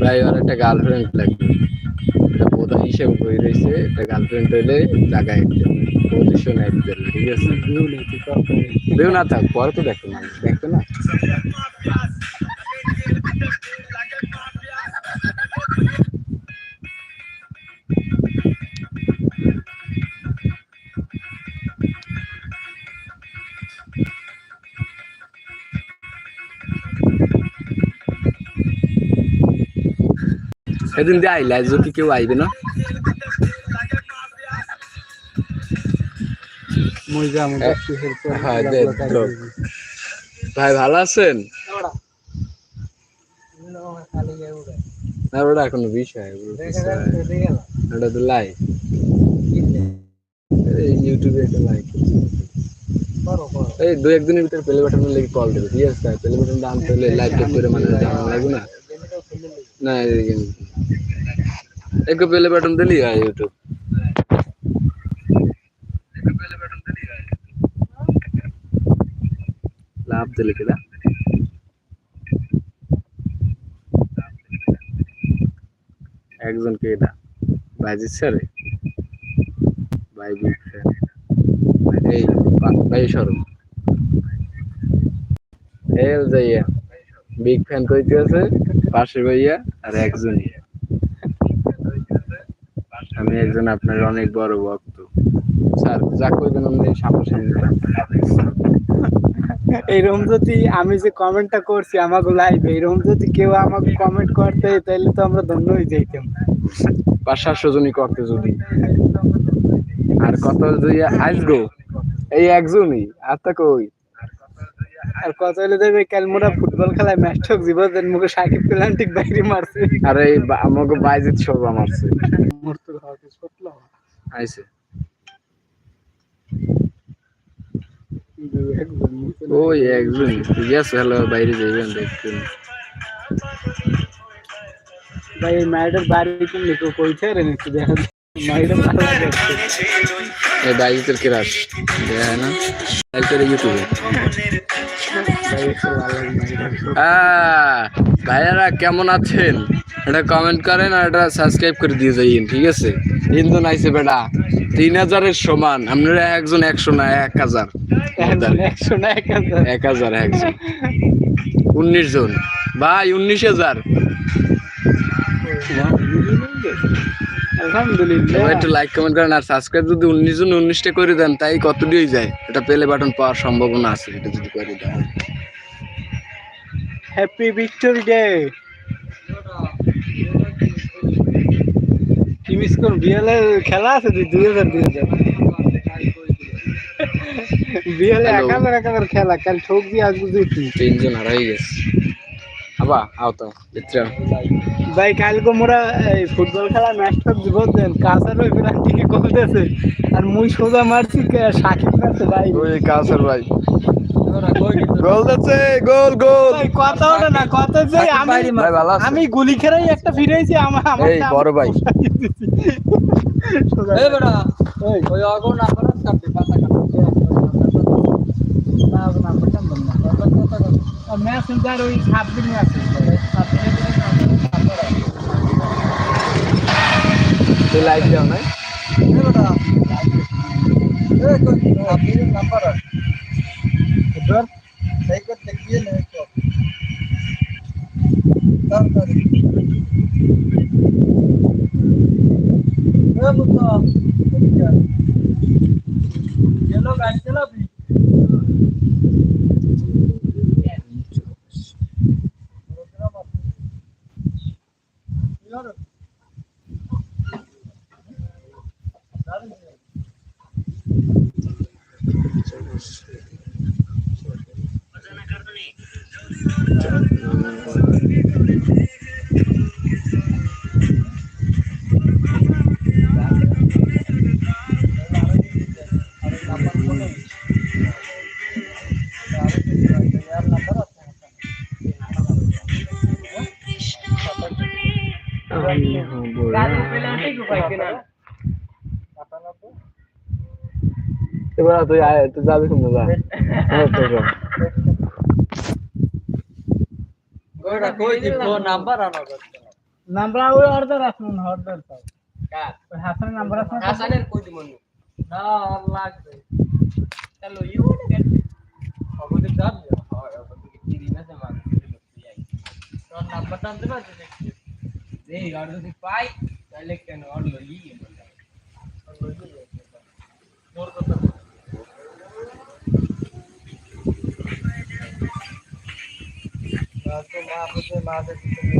ভাই আর একটা গার্লফ্রেন্ড লাগবে। এটা বোধা হিসেবে বই রয়েছে একটা গার্লফ্রেন্ড হইলে জায়গায় পজিশন একদের ঠিক আছে? ভিউ না থাক পরে তো দেখো মানুষ দেখো না? সেদিন দিয়ে আইলা আজ কি কেউ আইবে না? হ্যাঁ, ভাই ভালো আছেন? ওটা কোনো বিষয় ওটা তো ইউটিউবে এই দু একদিনের ভিতরে প্লে বাটনের লেগে কল দেবে ঠিক আছে? প্লে বাটনটা আনতে হলে লাইভ করে মানে লাগবে না? না एक पहले बटन दिली है यूट्यूब লাভ দিলে কিনা একজনকে এটা বাইজিৎ স্যারে ভাই বিগ ফ্যান এই ভাই সরম হেল যাইয়া বিগ ফ্যান কইতে আছে পাশে ভাইয়া আর একজনই আমি একজন আপনার অনেক বড় ভক্ত। স্যার যা কইবেন আপনি সামনাসামনি এইরকম যদি আমি যে কমেন্টটা করছি আমাকে লাইভে এরকম যদি কেউ আমাকে কমেন্ট করতে তাহলে তো আমরা ধন্য হয়ে যাইতাম। পাঁচ সাতশো জনই করতে যদি। আর কত যদি আসব এই একজনই আর তা কই? আর কত হলে দেবে কাল মোরা ফুটবল খেলায় ম্যাচ ঠক জীবন মুখে সাকিব প্লান্টিক বাইরে মারছে। আর আমাকে বাইজিৎ সব আমারছে মরতে হবে সতলা আইছে। ওই একজন। আছে হ্যালো বাইরে যাইবেন দেখবেন ভাই মায়ের বাড়ি তুমি কইছে রে নাকি দেখা এই বাইজিতের ক্রাশ। দেখা না? ইউটিউবে। ভাইয়ারা কেমন আছেন? এটা কমেন্ট করেন আর এটা সাবস্ক্রাইব করে দিয়ে যাইন ঠিক আছে? তিনজন আইছে বেটা। তিন হাজারের সমান। আপনারা একজন একশো না এক হাজার। একশো না এক হাজার। এক হাজার একজন উনিশ জন। ভাই উনিশ হাজার। আলহামদুলিল্লাহ। একটু লাইক কমেন্ট করেন আর সাবস্ক্রাইব যদি উনিশ জন উনিশটা করে দেন তাই কত দিয়ে যায়? এটা পেলে বাটন পাওয়ার সম্ভাবনা আছে এটা যদি করে দেন। হ্যাপি ভিক্টোরি ডে কি মিস করুন বিএলের খেলা আছে দুই দুই হাজার দুই হাজার। বিএলে এক Hello. হাজার খেলা কাল ঠোক দিয়ে আসব দুই তিন তিনজন হয়ে গেছে। তো ভাই কালকে মোরা এই ফুটবল খেলা ম্যাচ ঠক দিব দেন। কাসার করতেছে আর মুই সোজা মারছি সাকিব মারছে ভাই। ওই কাসার ভাই। গোল গোল গোল ভাই, কথা ওটা না কথা যে আমি? আমি গুলি খেলাই একটা ফিরেছি আমার আমার এই বড় ভাই। এই বেটা ওই ওই কাটতে পাতা কাটতে না আগো নাম্বার কাটতে না মেসেঞ্জার ওই সাত দিন আছে সাত দিনের তুই লাইক দাও না এই বেটা এই কোন আপনি নাম্বার ধর এই করতে গিয়ে নেই তো তাড়াতাড়ি ए बुद्धा ये लोग गाड़ी এবার তুই তুই যাবি হ্যাঁ, যা। ওটা কই দিব? নাম্বার আনো নাম্বার ওই অর্ডার আসুন অর্ডার তাও কার? ওই হাসানের নাম্বার আছে? হাসানের কই দিব না? আর লাগবে। চলো ইউ অবধি যাব হয় অবধি তিরি না জমা তোর নাম্বারটা আনতে পারছিস এই আর যদি পাই তাহলে কেন? তোর কথা তো মা বুঝে মা দেখে